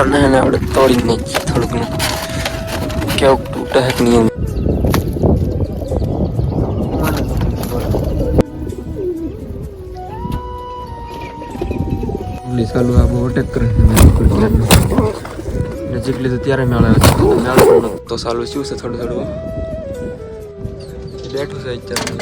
અને એને આપણે તોડી નાખીએ થોડુંક ઘણું કેવું તૂટે નહીં એમ. ચાલુ આ બહુ અટેક કરે નજીક લીધું ત્યારે મેળ આવે. છે મેળ તો સાલું શું છે થોડું થોડું બેઠું છે અત્યારે.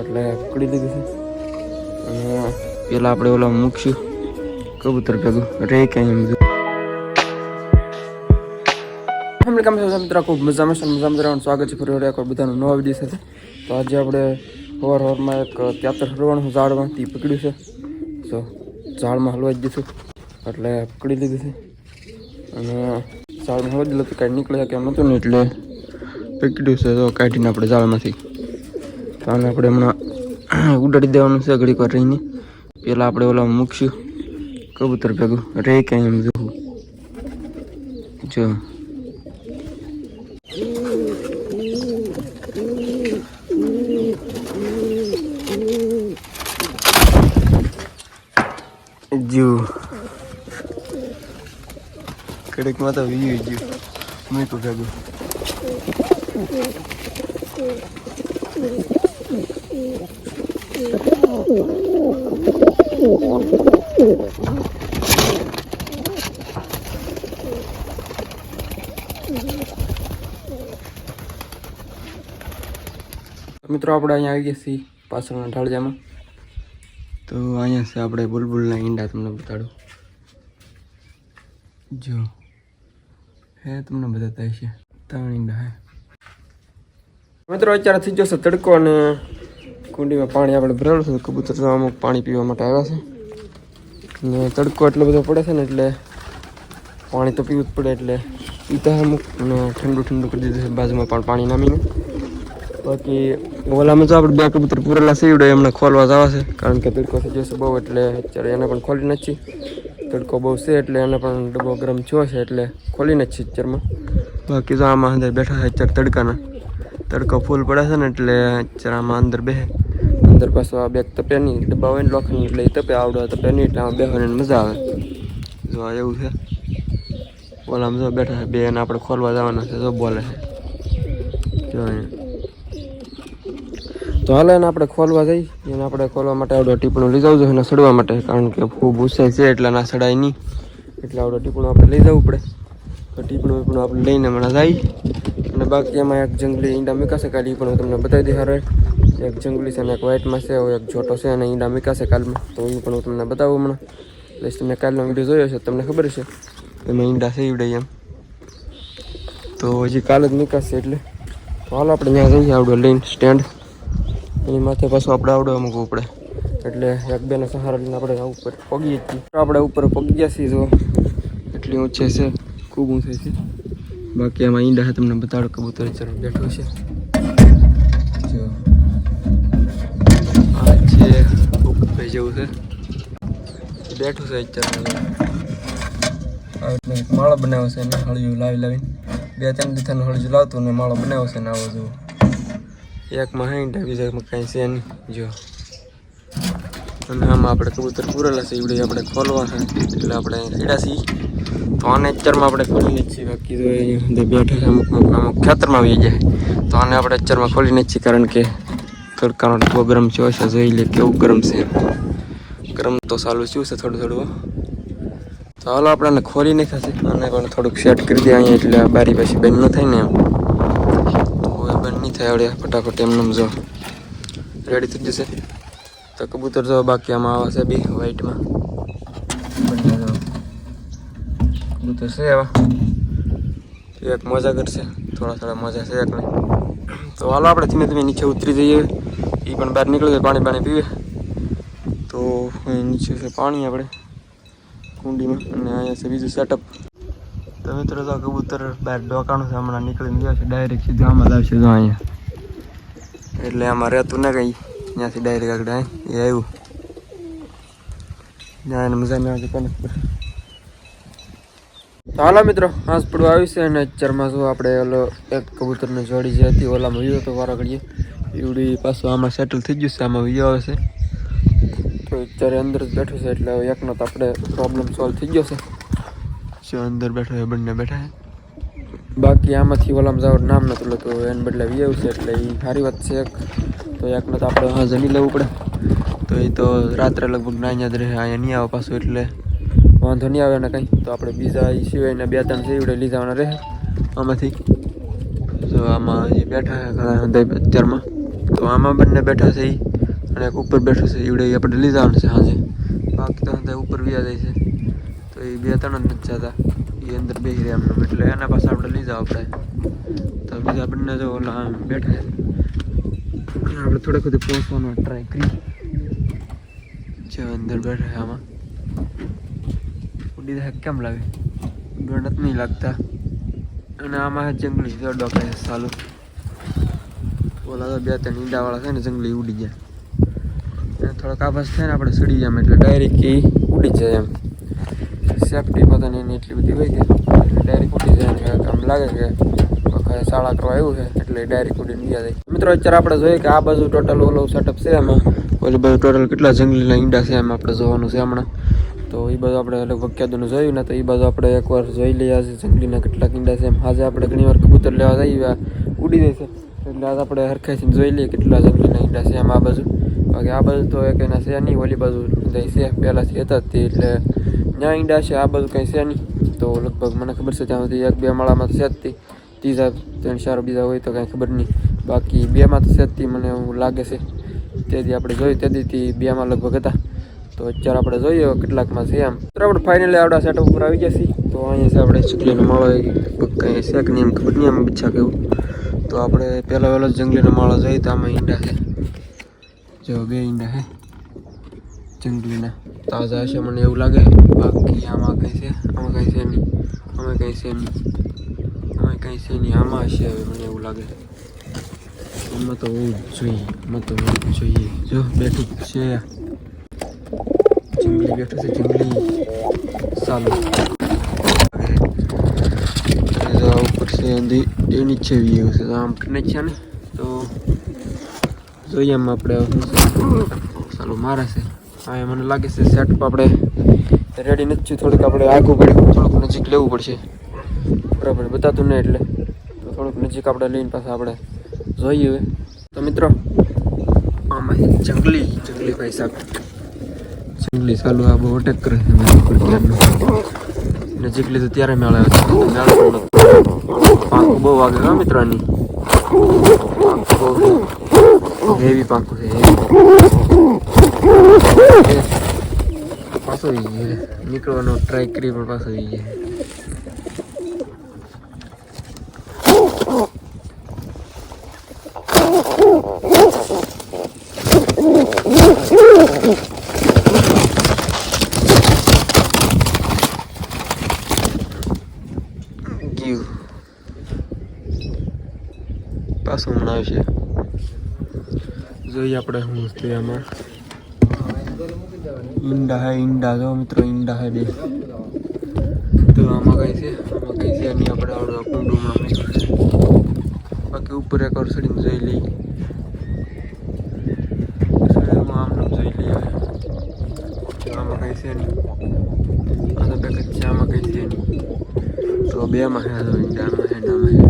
એટલે પકડી લીધું છે. અને પેલા આપણે ઓલા મૂકશું. કબૂતર ભેગું રે ક્યાંય જો ફેમિલી કામ સાથે મિત્રો ખૂબ મજામાં છે મજામાં રહેવાનું સ્વાગત છે ફરી એક બધાનું નવા વીડિયો સાથે તો આજે આપણે સવાર સવારમાં એક ત્યાતર હરવાનું ઝાડમાં તે પકડ્યું છે તો ઝાડમાં હલવા જ દીધું એટલે પકડી લીધું છે અને ઝાડમાં હલવા દીધું કાંઈ નીકળે કે એમ નહોતું ને એટલે પકડ્યું છે તો કાઢીને આપણે ઝાડમાંથી તો આને આપણે હમણાં ઉડાડી દેવાનું છે ઘડીક વાર રહીને પહેલાં આપણે ઓલા મૂકશું કબૂતર ભેગું રે ક્યાંય એમ જોવું? જો. જો. કડકમાં તો વી ગયું. મૂકું ભેગું. મિત્રો આપણે અહીંયા આવી ગયા છીએ પાછળના ઢાળજામાં તો અહીંયા છે આપણે બુલબુલના ઈંડા તમને બતાડું જો હે તમને બતાતા છે ત્રણ ઈંડા હે મિત્રો અત્યારે થઈ જશે તડકો અને કુંડીમાં પાણી આપણે ભરેલું છે કબૂતર તો અમુક પાણી પીવા માટે આવ્યા છે. ને તડકો એટલો બધો પડે છે ને એટલે પાણી તો પીવું જ પડે એટલે પીતા અમુક ને ઠંડુ ઠંડુ કરી દીધું છે, બાજુમાં પણ પાણી નામીને. બાકી ઓલામાં તો આપણે બે કબૂતર પૂરેલા સીવડે એમને ખોલવા જવા છે, કારણ કે તડકો થઈ જશે બહુ એટલે અત્યારે એને પણ ખોલી નથી તડકો બહુ છે એટલે એને પણ ડબ્બો ગરમ થયો છે એટલે ખોલીને જ છે અત્યારમાં. બાકી તો આમાં અંદર બેઠા છે અત્યારે તડકાના. તડકો ફૂલ પડે છે ને એટલે અત્યારે આમાં અંદર બેસે અંદર પાછું આ બેગ તપે નહીં ડબ્બા હોય ને લોખંડ એટલે તપે આવડે તપે નહીં, એટલે આમાં બેસવાની મજા આવે. જો એવું છે. ઓલામાં જો બેઠા છે બે એને આપણે ખોલવા જવાના છે, જો બોલે છે. તો હાલે એને આપણે ખોલવા જઈ, એને આપણે ખોલવા માટે આવડો ટીપણું લઈ જવું જોઈએ સડવા માટે, કારણ કે ખૂબ ઉસાઈ છે, એટલે ના સડાય નહીં. એટલે આવડો ટીપણું આપણે લઈ જવું પડે. તો ટીપણું વીપણું આપણે લઈને હમણાં જાય અને બાકી એમાં એક જંગલી ઈંડા મીકાશે કાઢી પણ હું તમને બતાવી દઈ હારે. એક જંગલી છે અને એક વ્હાઇટમાં છે, એક જોટો છે અને ઈંડા મીકાશે કાલમાં. તો એ પણ હું તમને બતાવું હમણાં. એટલે તમે કાલનો વીડિયો જોયો છે, તમને ખબર છે? એમાં ઈંડા છે ઈવડે એમ. તો હજી કાલે જ નીકળશે એટલે. હાલો આપણે ત્યાં જઈએ આવડો લઈને સ્ટેન્ડ એની માથે પાછું આપણે આવડો મૂકવું પડે. એટલે એક બેનો સહારો લઈને આપણે આ ઉપર પગીએ છીએ. આપણે ઉપર પગી ગયા છીએ જો. એટલી ઊંચે છે, ખૂબ ઊંચે છે. બાકી એમાં ઈંડા છે, તમને બતાડો, કબૂતર ચરો બેઠો છે. જો. છે ભાઈ જેવું છે. બેઠું છે અત્યારે માળો બનાવ્યો છે ને હળિયું લાવી લાવીને. બે ત્રણ દીથાનું હળિયું લાવતું ને માળો બનાવ્યો છે ને આવો જુઓ. એકમાં હાઈટ બીજામાં કાંઈ છે નહીં. જો. અને આમાં આપણે કબૂતર પૂરેલા છે એવડે આપણે ખોલવા છે. એટલે આપણે સીડા છીએ. તો આને અત્યારમાં આપણે ખોલીને જ છીએ. બાકી તો બેઠા અમુક અમુક ખેતરમાં આવી જાય તો આને આપણે અત્યારમાં ખોલીને જ છીએ, કારણ કે તડકાનો ડબ્બો ગરમ થયો છે, જોઈ લે કેવું ગરમ છે. ગરમ તો સારું શું છે થોડું થોડું તો હાલો આપણે ખોલી નાખ્યા છે આને પણ થોડુંક સેટ કરી દે અહીંયા એટલે બારી પાછી બંધ ન થાય ને એમ. હવે બંધ નહીં થાય આવડે, ફટાફટ એમને એમ જો. રેડી થઈ જશે. તો કબૂતર જો બાકી આમાં આવે છે બી વ્હાઈટમાં કબૂતર છે એવા એક મજા કરશે. થોડા થોડા મજા છે એક નહીં તો હાલો આપણે ધીમે ધીમે નીચે ઉતરી જઈએ. એ પણ બહાર નીકળી જાય પાણી પાણી પીવે. તો નીચે છે પાણી આપણે, કુંડીમાં. અને અહીંયા છે બીજું સેટઅપ તો મિત્રો તો કબૂતર બહાર ડોકાણું છે, હમણાં નીકળીને ગયા છે ડાયરેક્ટ સીધું આમાં જ આવશે જો અહીંયા. એટલે આમાં રહેતું ને કંઈ ત્યાંથી ડાયરેક્ટ આગળ એ આવ્યું. ત્યાં એને મજા ના આવે તો હાલો મિત્રો હાંસ પડવા આવ્યું છે અને અત્યારમાં જો આપણે ઓલો એક કબૂતરની જોડી જે હતી, ઓલામાં વિયો તો વારો ઘડીએ. એવડી પાછું આમાં સેટલ થઈ ગયું છે, આમાં વિયો આવે છે. તો તો અત્યારે અંદર જ બેઠું છે, એટલે એકનો તો આપણે પ્રોબ્લેમ સોલ્વ થઈ ગયો છે. જો અંદર બેઠો એ બંને બેઠા છે. બાકી આમાંથી ઓલામ જવાનું નામ નતું લેતું એને બદલે વી છે, એટલે એ સારી વાત છે એક. તો એકને તો આપણે હા જમી લેવું પડે. તો એ તો રાત્રે લગભગ ના અહીંયા જ રહે, અહીંયા નહીં આવે પાછું, એટલે વાંધો નહીં આવે ને કંઈ. તો આપણે બીજા એ સિવાયના બે ત્રણ સેવડે લીધાવાના રહે. આમાંથી. તો આમાં જે બેઠા છે ઘણા અત્યારમાં તો આમાં બંને બેઠા છે એ અને ઉપર બેઠું છે એવડે આપણે આપણે લીધાવાનું છે સાંજે બાકી તો ઉપર વ્યા જાય છે. તો એ બે ત્રણ જ નથી જતા. એ અંદર બેસી રહ્યા એમનું. એટલે એના પાસે આપણે લીધા આપણે તો બીજા બંને જો ઓલા બેઠા છે. આપણે થોડેક સુધી પહોંચવાનો ટ્રાય કરી જે અંદર બેઠા આમાં. જાય કેમ લાગે? ગણત નહીં લાગતા. અને આમાં જંગલી કહે છે સાલું. ઓલા તો બે ત્રણ ઈંડાવાળા છે ને, જંગલી ઉડી જાય અને થોડોક આભાસ થાય ને, આપણે સડી જાય એટલે ડાયરેક્ટ એ ઉડી જાય એમ. સેફટી પોતાની એની એટલી બધી હોય કે. ડાયરેક ઉડી જાય ને આમ લાગે કે વખતે શાળા કરવા આવ્યું છે, એટલે ડાયરેક્ટ ઉડીને ગયા જાય. મિત્રો, અત્યારે આપણે જોઈએ કે આ બાજુ ટોટલ ઓલો સેટઅપ છે એમાં. ઓલી બાજુ ટોટલ કેટલા જંગલીના ઈંડા છે એમ આપણે જોવાનું છે હમણાં. તો એ બધું આપણે લગભગ ક્યાંનું જોયું ને તો એ બાજુ આપણે એકવાર જોઈ લઈએ આજે જંગલીના કેટલાક ઈંડા છે એમ. આજે આપણે ઘણી વાર કબૂતર લેવા જઈએ ઉડી જાય છે. એટલે આજ આપણે હરખાઈથી જોઈ લઈએ કેટલા જંગલીના ઈંડા છે એમ આ બાજુ. બાકી આ બાજુ તો એક એના છે નહીં, ઓલી બાજુ છે પહેલાંથી હતા તે એટલે ત્યાં ઈંડા છે, આ બાજુ કંઈ છે નહીં. તો લગભગ મને ખબર છે ત્યાં સુધી એક બે માળામાં છે જ તે. ત્રીજા ત્રણ ચાર બીજા હોય તો કાંઈ ખબર નહીં. બાકી બેમાં તો છે મને એવું લાગે છે. તેથી આપણે જોયું, તેથી બેમાં લગભગ હતા. તો અત્યારે આપણે જોઈએ કેટલાકમાં છે એમ. તો આપણે ફાઇનલી આપણા સેટ ઉપર આવી છીએ. તો અહીંયા છે આપણે ચકલીનો માળો કંઈ છે કે નહીં ખબર નહીં એમ પીછા કેવું. તો આપણે પહેલાં વહેલો જંગલીનો માળો જોઈએ તો આમાં ઈંડા છે. જો બે ઈંડા છે. જંગલીના. તાજા હશે મને એવું લાગે. બાકી આમાં કંઈ છે? આમાં કંઈ છે નહીં. અમે કંઈ છે નહીં. અમે કંઈ છે નહીં. આમાં હશે હવે મને એવું લાગે. એમાં તો હોવું જોઈએ. એમાં તો હોવું જોઈએ. જો, બેઠું છે. જંગલી બેઠું છે જંગલી સાલું જો આ ઉપર છે એની એની જ છે વ્યૂ છે તો આમ કરીને છે ને તો જોઈએ એમ આપણે ચાલો મારે છે હા એ મને લાગે છે સેટઅપ આપણે રેડી નથી થોડુંક આપણે આગું પડ્યું થોડુંક નજીક લેવું પડશે બરાબર બતાતું નહીં એટલે થોડુંક નજીક આપણે લઈને પાછા આપણે જોઈએ તો મિત્રો આમાં જંગલી જંગલી ભાઈ સાહેબ જંગલી ચાલુ આ બહુ અટેક કરે ઉપર નજીક લીધું ત્યારે મેળ આવે પાંખું બહુ વાગે હા મિત્રોની. હેવી પાંખું છે. પાછો નીકળવાનો ટ્રાય કરી પણ પાછો આવી. ગયું પાછું હમણાં આવશે જોઈએ આપણે શું છે આમાં. ઈંડા હે ઈંડા જો મિત્રો ઈંડા હે બે. તો આમાં કઈ છે? આમાં કઈ છે નહીં આપણે આવડો કુંડું હમણાં મૂક્યું બાકી ઉપર એક વાર ચડીને જોઈ લઈ ચડીમાં આમ જોઈ લઈએ આમાં કઈ છે નહીં. આ તો પેકેજ છે આમાં કઈ છે નહીં. તો બેમાં હે તો ઈંડામાં હે ને આમાં હે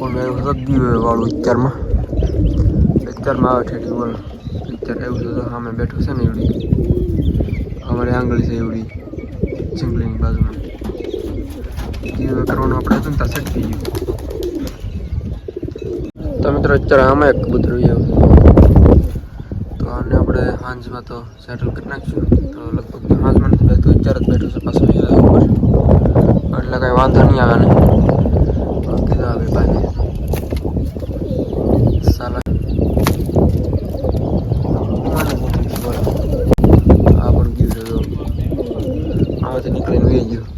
બંનેમાં ઓલું વાળું વિચારમાં વિચારમાં આવે ઠેઠી બોલો. વિચાર એવું તો સામે બેઠો છે ને એવડી. અમારી આંગળી છે એવડી. જંગલીની બાજુમાં. એ કરવાનું આપણે હતું ને ત્યાં સટકી ગયું. મિત્રો, અત્યારે આમાં એક કબૂતર તો આને આપણે હાંજમાં તો સેટલ કરી નાખીશું. તો લગભગ હાંજમાં નથી બેઠતો અત્યારે જ બેઠો છે, પાછો એટલે કાંઈ વાંધો નહીં આવે બાકી તો આવે પાછી સાલા આ પણ ગયું છે તો આમાંથી નીકળીને વહી ગયું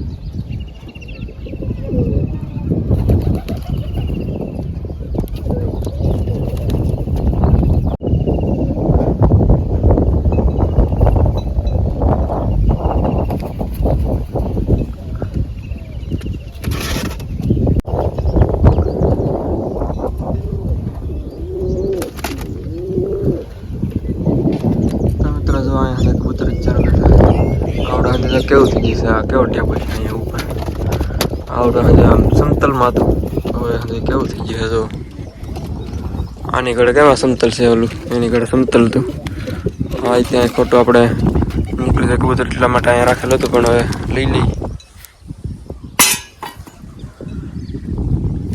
કેવું થઈ જશે આ કેવો ટેબલ છે અહીંયા ઉપર. આવડે હજી આમ સમતલમાં હતું હવે હજી કેવું થઈ ગયું જો આની ઘડે કેવા સમતલ છે ઓલું? એની ઘડે સમતલ હતું. હા ત્યાં ખોટું આપણે મોકલી જાય કબૂતર એટલા માટે અહીંયા રાખેલું હતું, પણ હવે લઈ લઈ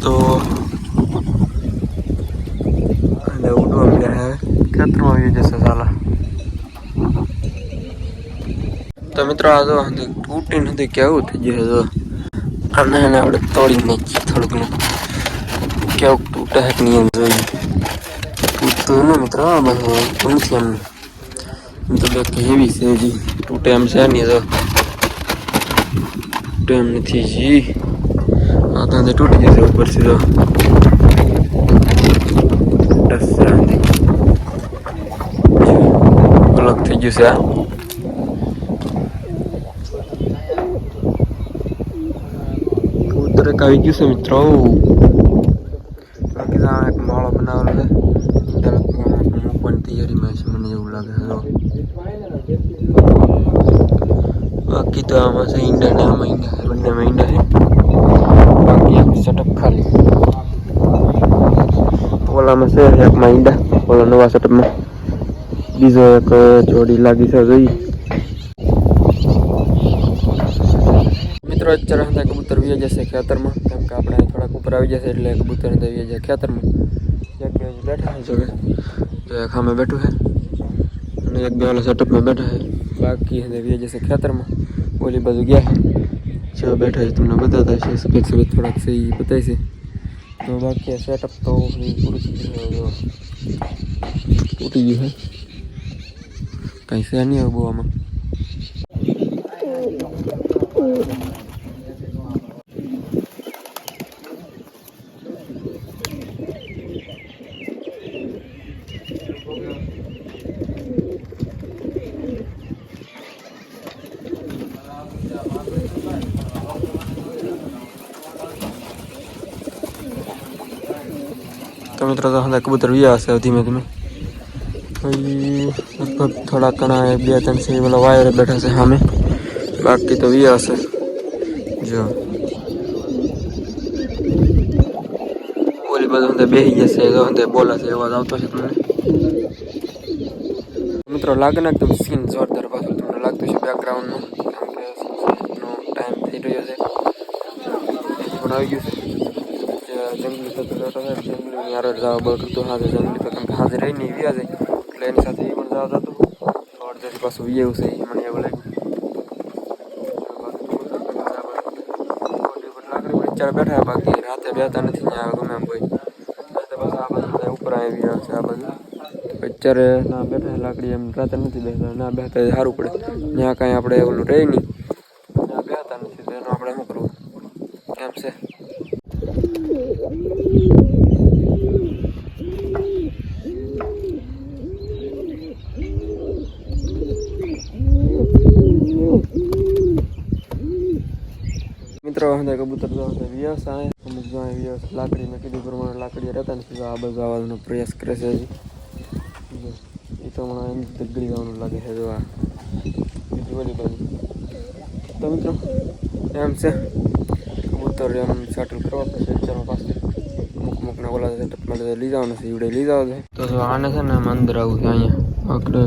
તો અને ઉડવા મળ્યા હવે ખેતરમાં આવી જશે સાલા તો મિત્રો, આ જો તૂટી નથી કેવું થઈ ગયું જો. આને એને આપણે તોડી નાખીએ થોડુંક ને. કેવું તૂટે છે કે નહીં જોઈએ. તૂટતું ને મિત્રો બધું નથી એમ. તો બે હેવી છે જી તૂટે એમ છે નહીં તો તૂટે એમ નથી જી આ તો તૂટી જશે ઉપરથી તો થઈ ગયું છે કબૂતર એક આવી ગયું છે મિત્રો બાકી તો આ એક માળો બનાવેલો છે મૂકવાની તૈયારીમાં છે મને એવું લાગે છે. બાકી તો આમાં છે ઈંડા ને આમાં ઈંડા છે બંનેમાં ઈંડા છે બાકી આખું સેટઅપ ખાલી ઓલામાં છે એકમાં ઈંડા ઓલા નવા સેટઅપમાં બીજો એક જોડી લાગી છે જોઈએ મિત્રો અત્યારે હતા કબૂતર વી જશે ખેતરમાં. કેમ કે આપણે થોડાક ઉપર આવી જશે એટલે કબૂતર અંદર વી જાય ખેતરમાં. એક બે બેઠા છે જોડે તો એક સામે બેઠું છે. અને એક બે ઓલા સેટઅપમાં બેઠા છે. બાકી અંદર વી જશે ખેતરમાં. ઓલી બાજુ ગયા છે. જો બેઠા છે તમને બતાવતા છે. સફેદ સફેદ થોડાક છે એ બતાવે છે. તો બાકી સેટઅપ તો પૂરું તૂટી ગયું છે. કંઈ છે નહીં બહુ આમાં તો મિત્રો તો હવે કબૂતર વ્યા હશે ધીમે ધીમે. લગભગ થોડા ઘણા બે ત્રણ છે પેલા વાયર બેઠા છે સામે. બાકી તો વ્યા હશે. જો. ઓલી બધું અંદર બેસી જશે તો અંદર બોલા છે, અવાજ આવતો છે તમને. મિત્રો, લાગે ને એકદમ સીન જોરદાર પાછું તમને લાગતું છે બેકગ્રાઉન્ડનું ટાઈમ થઈ રહ્યો છે. પણ આવી ગયું છે. જંગલી તત્વ રહેતો છે જંગલી યાર જવા બળ કરતો હાજર જંગલી તત્વ હાજર રહી નહીં વ્યા જાય એટલે એની સાથે એ પણ જવા જતું તો અડધેથી પાછું વ્યાવું છે, એ મને એવું લાગ્યું. બેઠા બાકી, રાતે બેતા નથી, ત્યાં ગમે એમ કોઈ. બધા ઉપર આવી ગયા છે, આ બાજુ. અત્યારે ના બેઠા લાકડી એમ, રાતે નથી બેસતા, ના બેસતા સારું પડે. ત્યાં કાંઈ આપણે ઓલું રહી નહીં ત્યાં બેસતા નથી તો એનું આપણે શું કરવું કેમ છે મિત્રો હવે કબૂતર તો વ્યસ વ્યવસાય અમુક જો વ્યસ લાકડી મેં કીધું પ્રમાણે લાકડી રહેતા નથી આ બધું આવવાનો પ્રયાસ કરે છે હજી. જો, એ તો હમણાં એમ દગડી જવાનું લાગે છે જો બીજી બધી બાજુ. તો મિત્રો એમ છે. કબૂતર એમ સેટલ કરવા પડશે ચાલો પાસે. અમુક અમુકના ઓલા સેટઅપમાં લઈ જવાનું છે ઈવડે લઈ જવા છે. તો જો આને છે ને અંદર આવું છે અહીંયા. આપણે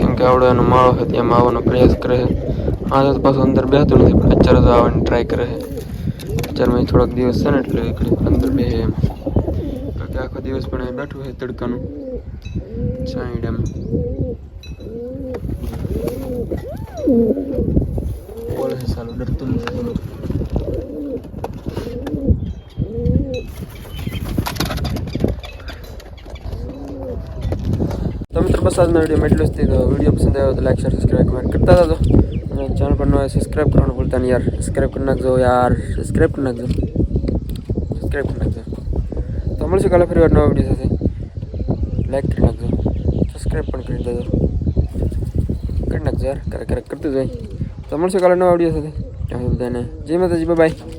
કેમ કે આવડે એનો માળો છે ત્યાં આવવાનો પ્રયાસ કરે છે. આ તો પાછું અંદર બેસતું નથી, પણ અત્યારે તો આવવાની ટ્રાય કરે છે. અત્યારમાં થોડાક દિવસ છે ને એટલે એકડે અંદર બે એમ. બાકી આખો દિવસ પણ અહીં બેઠું છે તડકાનું. સાઈડ એમ બોલે છે સારું ડરતું નથી. તો મિત્રો, બસ આજનો વીડિયો એટલું જ તો વીડિયો પસંદ આવ્યો તો લાઈક શેર સબસ્ક્રાઈબ કમેન્ટ કરતા હતા ચેનલ પર નવા સબસ્ક્રાઈબ કરવાનું ભૂલતા નહીં યાર. સબસ્ક્રાઈબ કરી નાખજો યાર. સબસ્ક્રાઈબ કરી નાખજો. સબસ્ક્રાઈબ કરી નાખજો. તો મળશે કાલે ફરી વાર નવા વીડિયો સાથે. લાઈક કરી નાખજો. સબસ્ક્રાઈબ પણ કરી દેજો. કરી નાખજો યાર. કરે કરે કરતું જાય તો મળશે કાલે નવા વીડિયો સાથે. બધાને. જય માતાજી. બાય